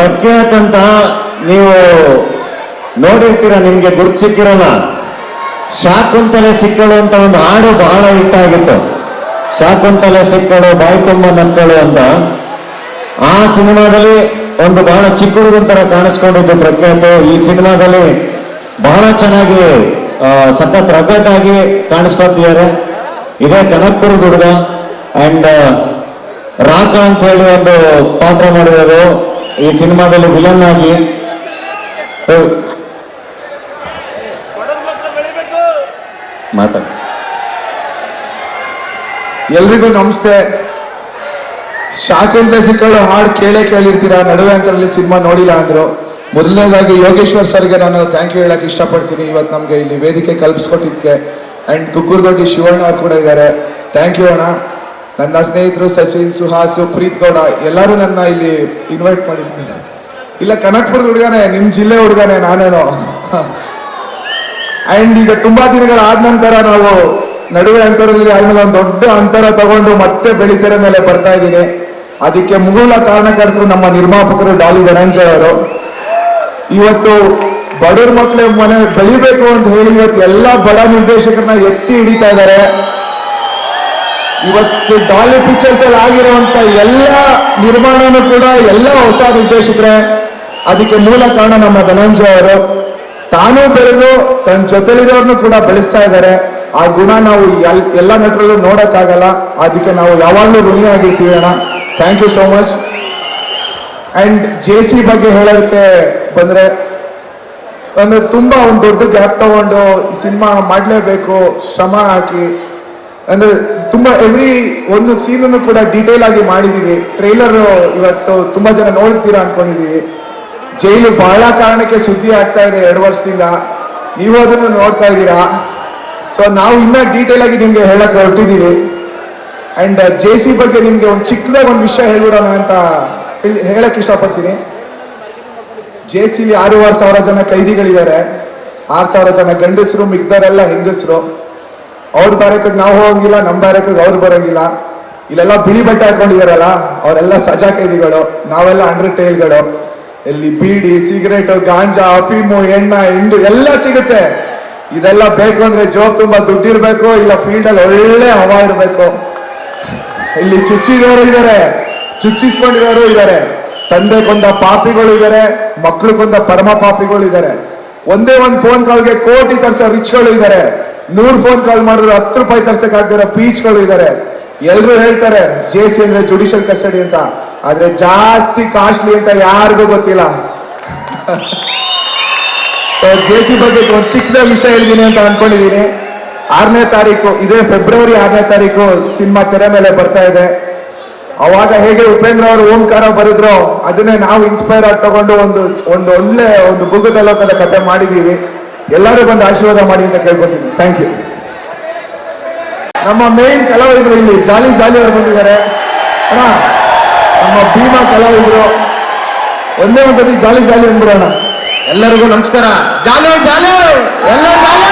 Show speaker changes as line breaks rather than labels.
ಪ್ರಖ್ಯಾತ್ ಅಂತ ನೀವು ನೋಡಿರ್ತೀರ, ನಿಮ್ಗೆ ಗುರ್ತು ಸಿಕ್ಕಿರಲ್ಲ. ಶಾಕುಂತಲೆ ಸಿಕ್ಕಳು ಅಂತ ಒಂದು ಹಾಡು ಬಹಳ ಹಿಟ್ಟಾಗಿತ್ತು ಶಾಕುಂತಲೆ ಸಿಕ್ಕಳು, ಬಾಯಿ ತುಂಬ ನಕ್ಕಳು ಅಂತ. ಆ ಸಿನಿಮಾದಲ್ಲಿ ಒಂದು ಬಹಳ ಚಿಕ್ಕ ಹುಡುಗನ ತರ ಕಾಣಿಸ್ಕೊಂಡಿದ್ದು ಪ್ರಖ್ಯಾತ. ಈ ಸಿನಿಮಾದಲ್ಲಿ ಬಹಳ ಚೆನ್ನಾಗಿ ಸಖತ್ ರಗಟ್ಟಾಗಿ ಕಾಣಿಸ್ಕೊತಿದ್ದಾರೆ. ಇದೇ ಕನಕ್ಪುರದ ಹುಡುಗ. ಅಂಡ್ ರಾಕ ಅಂತ ಹೇಳಿ ಒಂದು ಪಾತ್ರ ಮಾಡಿರೋದು. ಈ ಸಿನಿಮಾದಲ್ಲಿ ವಿಲನ್ ಆಗಿ ಮಾತಾಡ.
ಎಲ್ರಿಗೂ ನಮಸ್ತೆ. ಶಾಖೆಯಿಂದ ಸಿಕ್ಕಳು, ಹಾಡು ಕೇಳೇ ಕೇಳಿರ್ತೀರಾ? ನಡುವೆ ಅಂತರಲ್ಲಿ ಸಿನಿಮಾ ನೋಡಿಲ್ಲ ಅಂದ್ರು. ಮೊದಲನೇದಾಗಿ ಯೋಗೇಶ್ವರ್ ಸರ್ಗೆ ನಾನು ಥ್ಯಾಂಕ್ ಯು ಹೇಳಕ್ ಇಷ್ಟಪಡ್ತೀನಿ. ಇವತ್ತು ನಮಗೆ ಇಲ್ಲಿ ವೇದಿಕೆ ಕಲ್ಪಿಸ್ಕೊಟ್ಟಿದ್ಕೆ. ಅಂಡ್ ಕುಕ್ಕುರ್ದೊಡ್ಡಿ ಶಿವಣ್ಣ ಕೂಡ ಇದ್ದಾರೆ. ಥ್ಯಾಂಕ್ ಯು ಅಣ್ಣ. ನನ್ನ ಸ್ನೇಹಿತರು ಸಚಿನ್, ಸುಹಾಸು, ಪ್ರೀತ್ ಗೌಡ ಎಲ್ಲರೂ ನನ್ನ ಇಲ್ಲಿ ಇನ್ವೈಟ್ ಮಾಡಿದ್ದೀನಿ ಇಲ್ಲ ಕನಕ್ಪುರದ ಹುಡುಗನೇ ನಿಮ್ಮ ಜಿಲ್ಲೆ ಹುಡುಗನೇ ನಾನೇನೋ. ಅಂಡ್ ಈಗ ತುಂಬಾ ದಿನಗಳಾದ ನಂತರ ನಾವು ನಡುವೆ ಅಂತರದಲ್ಲಿ ಆದ್ಮೇಲೆ ಒಂದು ದೊಡ್ಡ ಅಂತರ ತಗೊಂಡು ಮತ್ತೆ ಬೆಳಿತೆರೆ ಮೇಲೆ ಬರ್ತಾ ಇದ್ದೀನಿ. ಅದಕ್ಕೆ ಮೂಲ ಕಾರಣಕರ್ತರು ನಮ್ಮ ನಿರ್ಮಾಪಕರು ಡಾಲಿ ಧನಂಜಯ ಅವರು. ಇವತ್ತು ಬಡವ್ರ ಮಕ್ಕಳ ಮನೆ ಬೆಳಿಬೇಕು ಅಂತ ಹೇಳಿ ಇವತ್ತು ಎಲ್ಲ ಬಡ ನಿರ್ದೇಶಕರನ್ನ ಎತ್ತಿ ಹಿಡಿತಾ ಇದ್ದಾರೆ. ಇವತ್ತು ಡಾಲಿ ಪಿಕ್ಚರ್ಸ್ ಅಲ್ಲಿ ಆಗಿರುವಂತ ಎಲ್ಲ ನಿರ್ಮಾಣನೂ ಕೂಡ ಎಲ್ಲ ಹೊಸ ನಿರ್ದೇಶಕರೇ. ಅದಕ್ಕೆ ಮೂಲ ಕಾರಣ ನಮ್ಮ ಧನಂಜಯ ಅವರು. ತಾನೂ ಬೆಳೆದು ತನ್ನ ಜೊತೆಲಿರೋರ್ನು ಕೂಡ ಬೆಳೆಸ್ತಾ ಇದ್ದಾರೆ. ಆ ಗುಣ ನಾವು ಎಲ್, ಎಲ್ಲ ನಟರಲ್ಲೂ ನೋಡಕ್ಕಾಗಲ್ಲ. ಅದಕ್ಕೆ ನಾವು ಯಾವಾಗಲೂ ಋಣಿಯಾಗಿರ್ತೀವಿ ಅಣ್ಣ. Thank you so much and J C ಬಗ್ಗೆ ಹೇಳೋದಕ್ಕೆ ಬಂದ್ರೆ, ಅಂದ್ರೆ ತುಂಬಾ ಒಂದು ದೊಡ್ಡ ಗ್ಯಾಪ್ ತಗೊಂಡು ಸಿನಿಮಾ ಮಾಡಲೇಬೇಕು, ಶ್ರಮ ಹಾಕಿ. ಅಂದ್ರೆ ತುಂಬಾ ಎವ್ರಿ ಒಂದು ಸೀನನ್ನು ಕೂಡ ಡೀಟೇಲ್ ಆಗಿ ಮಾಡಿದೀವಿ. ಟ್ರೈಲರ್ ಇವತ್ತು ತುಂಬಾ ಜನ ನೋಡ್ತೀರಾ ಅನ್ಕೊಂಡಿದೀವಿ. ಜೈಲು ಬಹಳ ಕಾರಣಕ್ಕೆ ಸುದ್ದಿ ಆಗ್ತಾ ಇದೆ ಎರಡು ವರ್ಷದಿಂದ. ನೀವು ಅದನ್ನು ನೋಡ್ತಾ ಇದ್ದೀರಾ? ಸೊ ನಾವು ಇನ್ನ ಡೀಟೇಲ್ ಆಗಿ ನಿಮ್ಗೆ ಹೇಳಕ್ ಹೊರಟಿದೀವಿ. ಅಂಡ್ ಜೆ ಸಿ ಬಗ್ಗೆ ನಿಮ್ಗೆ ಒಂದು ಚಿಕ್ಕದಾಗ ಒಂದು ವಿಷಯ ಹೇಳ್ಬಿಡೋಣ ಅಂತ ಹೇಳಿ- ಹೇಳಕ್ ಇಷ್ಟಪಡ್ತೀನಿ. ಜೆ ಸಿಲಿ ಆರೂವರೆ ಸಾವಿರ ಜನ ಕೈದಿಗಳಿದ್ದಾರೆ. ಆರು ಸಾವಿರ ಜನ ಗಂಡಸರು ಮಿಗ್ದರೆಲ್ಲ ಹೆಂಗಸರು. ಅವ್ರ ಬ್ಯಾರಕ್ಕಿಗೆ ನಾವು ಹೋಗಂಗಿಲ್ಲ ನಮ್ಮ ಬ್ಯಾರಕ್ಕಿಗೆ ಅವ್ರು ಬರಂಗಿಲ್ಲ. ಇಲ್ಲೆಲ್ಲ ಬಿಳಿ ಬಟ್ಟೆ ಹಾಕೊಂಡಿದಾರಲ್ಲ, ಅವರೆಲ್ಲ ಸಜಾ ಕೈದಿಗಳು ನಾವೆಲ್ಲ ಅಂಡರ್ ಟೈಲ್ಗಳು. ಇಲ್ಲಿ ಬೀಡಿ, ಸಿಗರೇಟು, ಗಾಂಜಾ ಅಫೀಮು ಎಣ್ಣ, ಹಿಂಡು ಎಲ್ಲ ಸಿಗುತ್ತೆ. ಇದೆಲ್ಲ ಬೇಕು ಅಂದ್ರೆ ಜೋಬ್ ತುಂಬಾ ಇರಬೇಕು ಇಲ್ಲ ಫೀಲ್ಡ್ ಅಲ್ಲಿ ಒಳ್ಳೆ ಹವಾ ಇರಬೇಕು. ಇಲ್ಲಿ ಚುಚ್ಚಿದವರು ಇದ್ದಾರೆ ಚುಚ್ಚಿಸ್ಕೊಂಡಿರೋರು ಇದ್ದಾರೆ ತಂದೆ ಕೊಂದ ಪಾಪಿಗಳು ಇದ್ದಾರೆ ಮಕ್ಕಳು ಕೊಂದ ಪರಮ ಪಾಪಿಗಳು ಇದ್ದಾರೆ ಒಂದೇ ಒಂದು ಫೋನ್ ಕಾಲ್ಗೆ ಕೋಟಿ ತರ್ಸೋ ರಿಚ್ಗಳು ಇದ್ದಾರೆ ನೂರ್ ಫೋನ್ ಕಾಲ್ ಮಾಡಿದ್ರು ಹತ್ತು ರೂಪಾಯಿ ತರ್ಸಕ್ ಆಗ್ದಿರೋ ಪೀಚ್ಗಳು ಇದ್ದಾರೆ ಎಲ್ರು ಹೇಳ್ತಾರೆ, ಜೆ ಸಿ ಅಂದ್ರೆ ಜುಡಿಷಿಯಲ್ ಕಸ್ಟಡಿ ಅಂತ. ಆದ್ರೆ ಜಾಸ್ತಿ ಕಾಸ್ಟ್ಲಿ ಅಂತ ಯಾರಿಗೂ ಗೊತ್ತಿಲ್ಲ. ಸೊ ಜೆ ಸಿ ಬಗ್ಗೆ ಒಂದು ಚಿಕ್ಕದ ವಿಷಯ ಹೇಳಿದೀನಿ ಅಂತ ಅನ್ಕೊಂಡಿದೀನಿ ಆರನೇ ತಾರೀಕು, ಇದೇ ಫೆಬ್ರವರಿ ಆರನೇ ತಾರೀಕು ಸಿನಿಮಾ ತೆರೆ ಮೇಲೆ ಬರ್ತಾ ಇದೆ. ಅವಾಗ ಹೇಗೆ ಉಪೇಂದ್ರ ಅವರು ಓಂಕಾರ ಬರೆದ್ರು, ಅದನ್ನೇ ನಾವು ಇನ್ಸ್ಪೈರ್ ಆಗಿ ತಗೊಂಡು ಒಂದು ಒಂದು ಒಳ್ಳೆ ಒಂದು ಬುಗದ ಲೋಕದ ಕಥೆ ಮಾಡಿದೀವಿ. ಎಲ್ಲರೂ ಬಂದು ಆಶೀರ್ವಾದ ಮಾಡಿ ಅಂತ ಕೇಳ್ಕೊತೀನಿ. ಥ್ಯಾಂಕ್ ಯು ನಮ್ಮ ಮೇನ್ ಕಲಾವಿದರು ಇಲ್ಲಿ, ಜಾಲಿ ಜಾಲಿ ಅವರು ಬಂದಿದ್ದಾರೆ. ಅಣ್ಣ, ನಮ್ಮ ಭೀಮಾ ಕಲಾವಿದರು. ಒಂದೇ ಒಂದ್ಸತಿ ಜಾಲಿ ಜಾಲಿ ಅಂದ್ಬಿಡೋಣ.
ಎಲ್ಲರಿಗೂ ನಮಸ್ಕಾರ. ಜಾಲಿ ಜಾಲಿ! ಎಲ್ಲ ಜಾಲಿ!